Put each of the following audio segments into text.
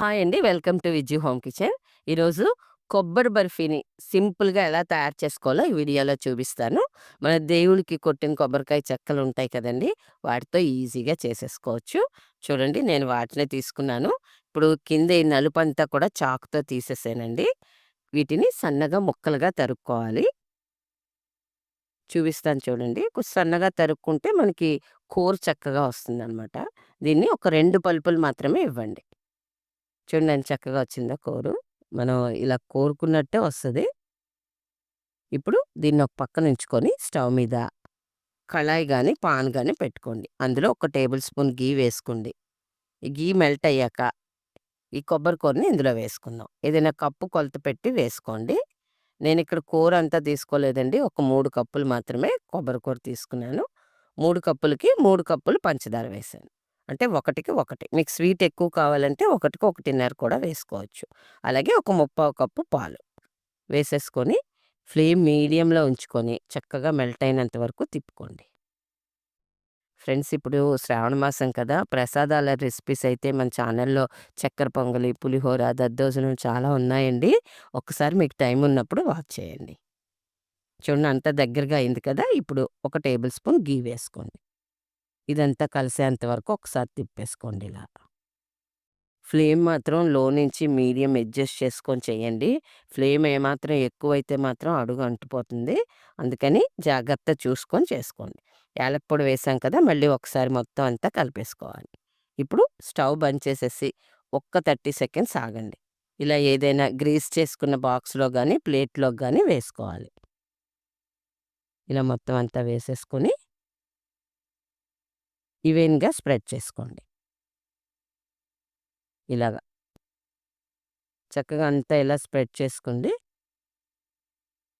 Hi అండి. Welcome to Vijju home kitchen. ఈరోజు కొబ్బరి బర్ఫీని సింపుల్‌గా ఎలా తయారు చేసుకోవాలో ఈ వీడియోలో చూపిస్తాను. మన దేవుడికి కొట్టిన కొబ్బరికాయ చెక్కలు ఉంటాయి కదండీ! వాటితో ఈజీగా చేసేసుకోవచ్చు. చూడండి నేను వాటినే తీసుకున్నాను. ఇప్పుడు కింద ఈ నలుపంతా కూడా చాకుతో తీసేసానండి. వీటిని సన్నగా ముక్కలుగా తరుక్కోవాలి. చూపిస్తాను చూడండి. కొంచెం సన్నగా తరుక్కుంటే మనకి కూర చక్కగా వస్తుందనమాట. దీన్ని ఒక రెండు పలుపులు మాత్రమే ఇవ్వండి. చూడండి ఎంత చక్కగా వచ్చిందో కోరు. మనం ఇలా కోరుకున్నట్టే వస్తుంది ఇప్పుడు దీన్ని ఒక పక్కన ఉంచుకొని స్టవ్ మీద కళాయి కానీ పాన్ కానీ పెట్టుకోండి. అందులో ఒక టేబుల్ స్పూన్ ఘీ వేసుకోండి. ఈ ఘీ మెల్ట్ అయ్యాక ఈ కొబ్బరి కూరని ఇందులో వేసుకుందాం. ఏదైనా కప్పు కొలత పెట్టి వేసుకోండి. నేను ఇక్కడ కూర అంతా తీసుకోలేదండి. ఒక మూడు కప్పులు మాత్రమే కొబ్బరి కూర తీసుకున్నాను. మూడు కప్పులకి మూడు కప్పులు పంచదార వేశాను. అంటే ఒకటికి ఒకటి. మీకు స్వీట్ ఎక్కువ కావాలంటే ఒకటికి ఒకటిన్నర కూడా వేసుకోవచ్చు. అలాగే ఒక ముప్పావు కప్పు పాలు వేసేసుకొని ఫ్లేమ్ మీడియంలో ఉంచుకొని చక్కగా మెల్ట్ అయినంత వరకు తిప్పుకోండి. ఫ్రెండ్స్ ఇప్పుడు శ్రావణ మాసం కదా! ప్రసాదాల రెసిపీస్ అయితే మన ఛానల్‌లో చక్కెర పొంగలి, పులిహోర, దద్దోజనం చాలా ఉన్నాయండి. ఒకసారి మీకు టైం ఉన్నప్పుడు వాచ్ చేయండి. చూడండి అంత దగ్గరగా అయింది కదా! ఇప్పుడు ఒక టేబుల్ స్పూన్ గీ వేసుకోండి. ఇదంతా కలిసేంత వరకు ఒకసారి తిప్పేసుకోండి ఇలా. ఫ్లేమ్ మాత్రం లో నుంచి మీడియం అడ్జస్ట్ చేసుకొని చేయండి. ఫ్లేమ్ ఏమాత్రం ఎక్కువైతే మాత్రం అడుగు అంటుపోతుంది. అందుకని జాగ్రత్త చూసుకొని చేసుకోండి. యాలక పొడి వేసాం కదా! మళ్ళీ ఒకసారి మొత్తం అంతా కలిపేసుకోవాలి. ఇప్పుడు స్టవ్ బంద్ చేసేసి ఒక్క 30 సెకండ్స్ ఆగండి. ఇలా ఏదైనా గ్రీస్ చేసుకున్న బాక్స్‌లో కానీ ప్లేట్లో కానీ వేసుకోవాలి. ఇలా మొత్తం అంతా వేసేసుకొని ఈవెన్‌గా స్ప్రెడ్ చేసుకోండి. ఇలాగ. చక్కగా అంతా ఇలా స్ప్రెడ్ చేసుకోండి.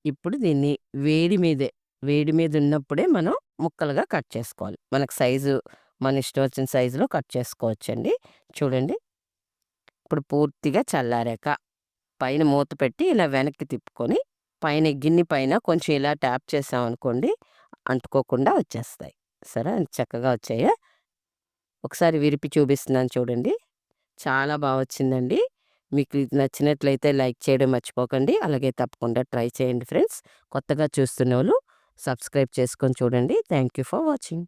ఇప్పుడు దీన్ని వేడి మీదే, వేడి మీద ఉన్నప్పుడే మనం ముక్కలుగా కట్ చేసుకోవాలి. మనకు సైజు మన ఇష్టం వచ్చిన సైజులో కట్ చేసుకోవచ్చండి. చూడండి. ఇప్పుడు పూర్తిగా చల్లారాక పైన మూత పెట్టి ఇలా వెనక్కి తిప్పుకొని పైన గిన్నె పైన కొంచెం ఇలా ట్యాప్ చేసామనుకోండి అంటుకోకుండా వచ్చేస్తాయి. సరే చక్కగా వచ్చాయా ఒకసారి విరిపి చూపిస్తున్నాను చూడండి. చాలా బాగా వచ్చిందండి. మీకు ఇది నచ్చినట్లయితే లైక్ చేయడం మర్చిపోకండి. అలాగే తప్పకుండా ట్రై చేయండి ఫ్రెండ్స్. కొత్తగా చూస్తున్నోళ్ళు సబ్స్క్రైబ్ చేసుకొని చూడండి. Thank you for watching.